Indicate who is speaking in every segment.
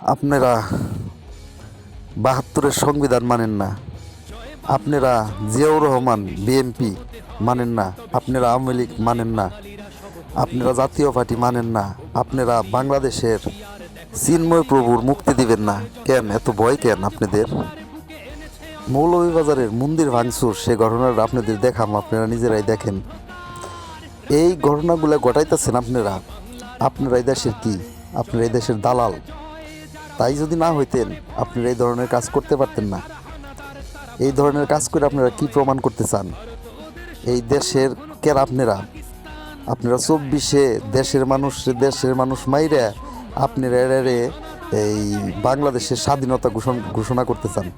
Speaker 1: আপনারা বাহাত্তরের সংবিধান মানেন না। আপনারা জিয়াউর রহমান, বিএনপি মানেন না। আপনারা আওয়ামী লীগ মানেন না। আপনারা জাতীয় পার্টি মানেন না। আপনারা বাংলাদেশের চিন্ময় প্রভুর মুক্তি দিবেন না। কেন? এত ভয় কেন আপনাদের? মৌলভীবাজারের মন্দির ভাঙচুর, সে ঘটনাটা আপনাদের দেখাম, আপনারা নিজেরাই দেখেন। এই ঘটনাগুলো ঘটাইতেছেন আপনারা। আপনারা এই দেশের কি? আপনারা এই দেশের দালাল। তাই যদি না হইতেন, আপনারা এই ধরনের কাজ করতে পারতেন না। এই ধরনের কাজ করে আপনারা কি প্রমাণ করতে চান? এই দেশের কের আপনারা? আপনারা চব্বিশে দেশের মানুষ দেশের মানুষ মাইরে আপনারা এরারে এই বাংলাদেশের স্বাধীনতা ঘোষণ- করতে চান।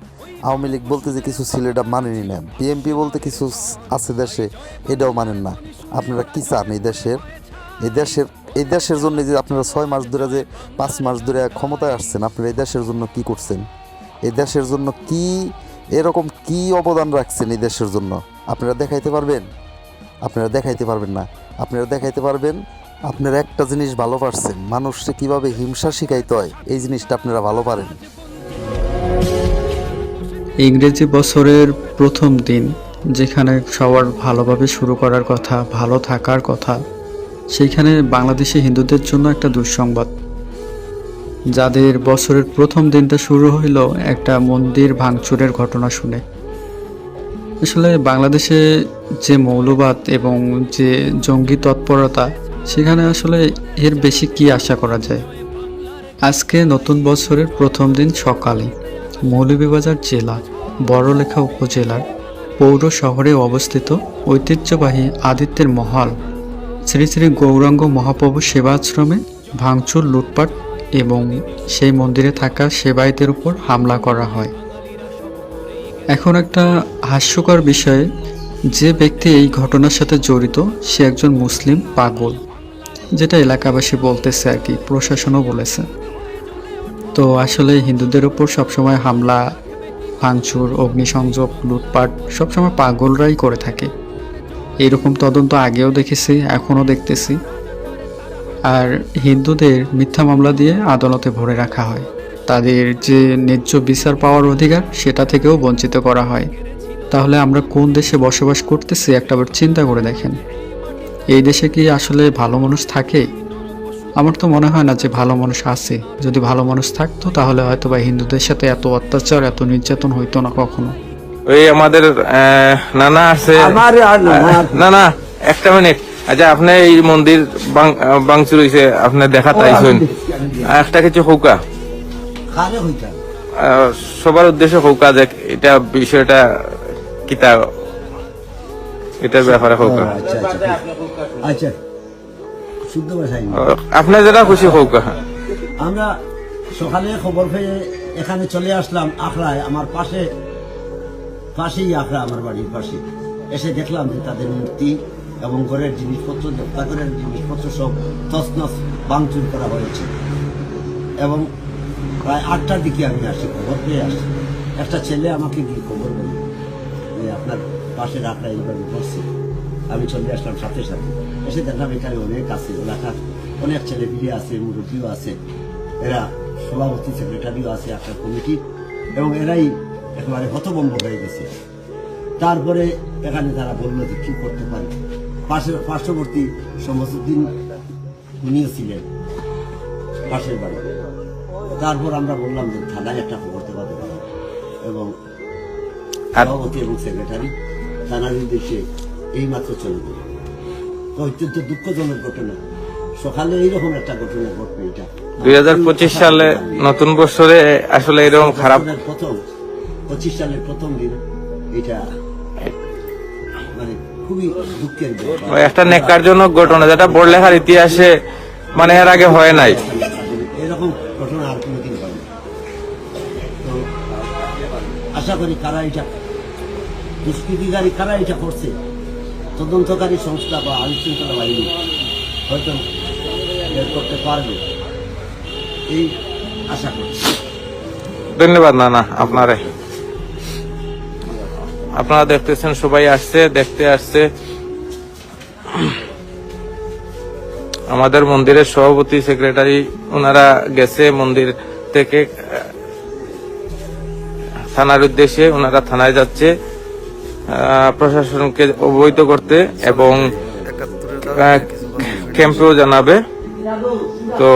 Speaker 1: আওয়ামী লীগ বলতে যে কিছু ছিল, এটা মানেনি না। বিএনপি বলতে কিছু আছে দেশে, এটাও মানেন না। আপনারা কি চান এই দেশের? এই দেশের এই দেশের জন্য যে আপনারা ছয় মাস ধরে যে পাঁচ মাস ধরে ক্ষমতায় আসছেন, আপনারা এই দেশের জন্য কি করছেন? এই দেশের জন্য কি, এরকম কি অবদান রাখছেন এই দেশের জন্য? আপনারা দেখাইতে পারবেন? আপনারা দেখাইতে পারবেন না। আপনারা দেখাইতে পারবেন, আপনারা একটা জিনিস ভালো পারছেন, মানুষকে কীভাবে হিংসা শিখাইতে হয়, এই জিনিসটা আপনারা ভালো পারেন।
Speaker 2: ইংরেজি বছরের প্রথম দিন, যেখানে সবার ভালোভাবে শুরু করার কথা, ভালো থাকার কথা সেইখানে বাংলাদেশে হিন্দুদের জন্য একটা দুঃসংবাদ। যাদের বছরের প্রথম দিনটা শুরু হইল একটা মন্দির ভাঙচুরের ঘটনা শুনে। আসলে বাংলাদেশে যে মৌলবাদ এবং যে জঙ্গি তৎপরতা, সেখানে আসলে এর বেশি কি আশা করা যায়? আজকে নতুন বছরের প্রথম দিন সকালে মৌলভীবাজার জেলা, বড়লেখা উপজেলার পৌর শহরে অবস্থিত ঐতিহ্যবাহী আদিত্যের মহল শ্রী শ্রী গৌরাঙ্গ মহাপ্রভু সেবাশ্রমে ভাঙচুর, লুটপাট এবং সেই মন্দিরে থাকা সেবায়তের উপর হামলা করা হয়। এখন একটা হাস্যকর বিষয়ে, যে ব্যক্তি এই ঘটনার সাথে জড়িত, সে একজন মুসলিম পাগল, যেটা এলাকাবাসী বলতেছে আর কি, প্রশাসনও বলেছে। তো আসলে হিন্দুদের উপর সবসময় হামলা, ভাঙচুর, অগ্নিসংযোগ, লুটপাট সবসময় পাগলরাই করে থাকে। এরকম তদন্ত আগেও দেখেছি, এখনও দেখতেছি। আর হিন্দুদের মিথ্যা মামলা দিয়ে আদালতে ভরে রাখা হয়। তাদের যে ন্যায্য বিচার পাওয়ার অধিকার, সেটা থেকেও বঞ্চিত করা হয়। তাহলে আমরা কোন দেশে বসবাস করতেছি একটাবার চিন্তা করে দেখেন। এই দেশে কি আসলে ভালো মানুষ থাকে? আমার তো মনে হয় না যে ভালো মানুষ আছে। যদি ভালো মানুষ থাকতো, তাহলে হয়তো বা হিন্দুদের সাথে এত অত্যাচার, এত নির্যাতন হইতো না কখনো।
Speaker 3: ওই আমাদের নানা আছে।
Speaker 4: আমার আর না,
Speaker 3: না না একটা মিনিট। আচ্ছা আপনি এই মন্দির বাং- আহ, ভাঙচুর হইছে আপনি দেখা তাইছেন একটা কিছু হৌকা সবার উদ্দেশ্য হৌকা যে এটা বিষয়টা কিতা এটার ব্যাপারে হৌকা
Speaker 4: আচ্ছা আচ্ছা আচ্ছা শুদ্ধ ভাষায়।
Speaker 3: আপনি যেটা খুশি হৌকা
Speaker 4: আমরা সকালে খবর পেয়ে এখানে চলে আসলাম আখড়ায় আমার পাশে পাশেই আখড়া আমার বাড়ির পাশে। এসে দেখলাম যে তাদের মূর্তি এবং ঘরের জিনিসপত্র দেবতাঘরের জিনিসপত্র সব তছনছ, ভাঙচুর করা হয়েছে। এবং প্রায় আটটার দিকে আমি আসি, খবর পেয়ে আসি। একটা ছেলে আমাকে গিয়ে খবর বলল যে, আপনার পাশের আখড়া এইভাবে বসছে আমি চলে আসলাম সাথে সাথে। এসে দেখলাম এখানে অনেক আছে, এলাকার অনেক ছেলে পিলে আছে, মুরব্বীও আছে। এরা সভাপতি, সেক্রেটারিও আছে, একটা কমিটি এবং এরাই একেবারে হতভম্ব হয়ে গেছে। তারপরে এখানে তারা বলল যে কি করতে পারি পাশের পার্শ্ববর্তী সমস্তুদ্দিন উনিও ছিলেন পাশের বাড়ি। তারপর আমরা বললাম যে থানায় একটা খবর দেওয়া দেওয়া এবং সভাপতি এবং সেক্রেটারি থানার নির্দেশে এই মাত্র চলে গেল। তো অত্যন্ত দুঃখজনক ঘটনা। সকালে এইরকম একটা ঘটনা ঘটবে এটা।
Speaker 3: দুই হাজার পঁচিশ সালে নতুন বছরে আসলে এরকম খারাপ
Speaker 4: প্রথম পঁচিশ সালের প্রথম দিন এটা মানে খুবই দুঃখের।
Speaker 3: একটা নেকারজনক ঘটনা যেটা বড়লেখার ইতিহাসে মানে এর আগে হয় নাই।
Speaker 4: এরকম ঘটনা আর কোনোদিন হয় না তো আশা করি কারা এটা দুষ্কৃতিকারী কারা এটা করছে তদন্তকারী সংস্থা বা আইন শৃঙ্খলা বাহিনী হয়তো বের করতে পারবে। এই আশা করছি।
Speaker 3: ধন্যবাদ নানা আপনারে। আপনারা দেখতেছেন, সবাই আসছে, দেখতে আসছে। আমাদের মন্দিরের সভাপতি, সেক্রেটারি, ওনারা গেছে মন্দির থেকে থানার উদ্দেশ্যে ওনারা থানায় যাচ্ছে প্রশাসনকে অবহিত করতে এবং ক্যাম্পেও জানাবে। তো